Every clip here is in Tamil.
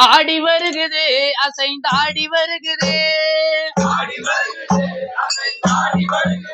ஆடி வருகுது அசைந்து ஆடி வருகுது. ஆடி வருகுது அசைந்து ஆடி வருகுது.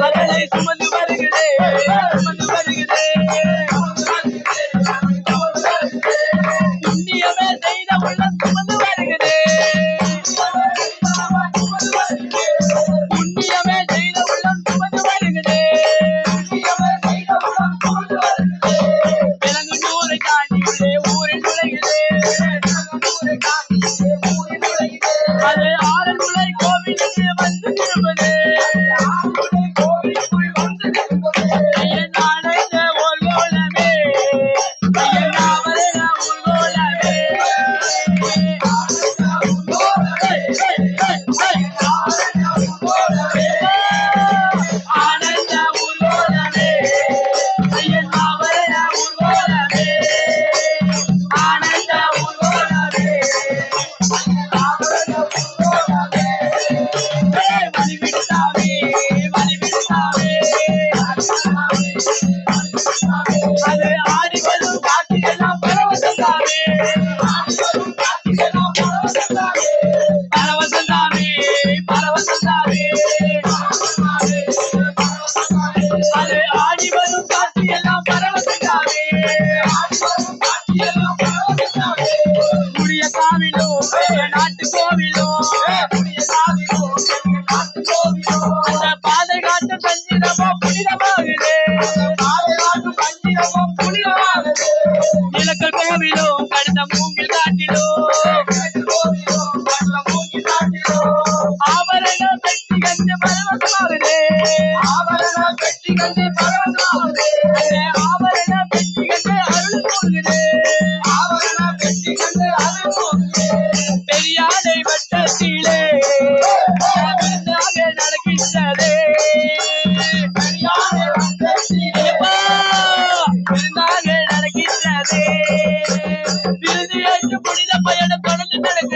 அதனை சுமந்து வருகிறேன் சுமந்து வருகிறேன் ஆறு Thank. Everybody run fast, we allow கண்டு பரவசமாவது ஆவரண பெட்டி கண்டு அருள் போகுது ஆவரண பெட்டி கண்டு அருள் போகுது பெரியாடை வட்டத்திலே விருந்தாக நடக்கின்றது. பெரியாடை வட்டத்திலே விருந்தாக நடக்கின்றது. விருந்து என்று புனித பயணம் தொடர்ந்து நடக்கும்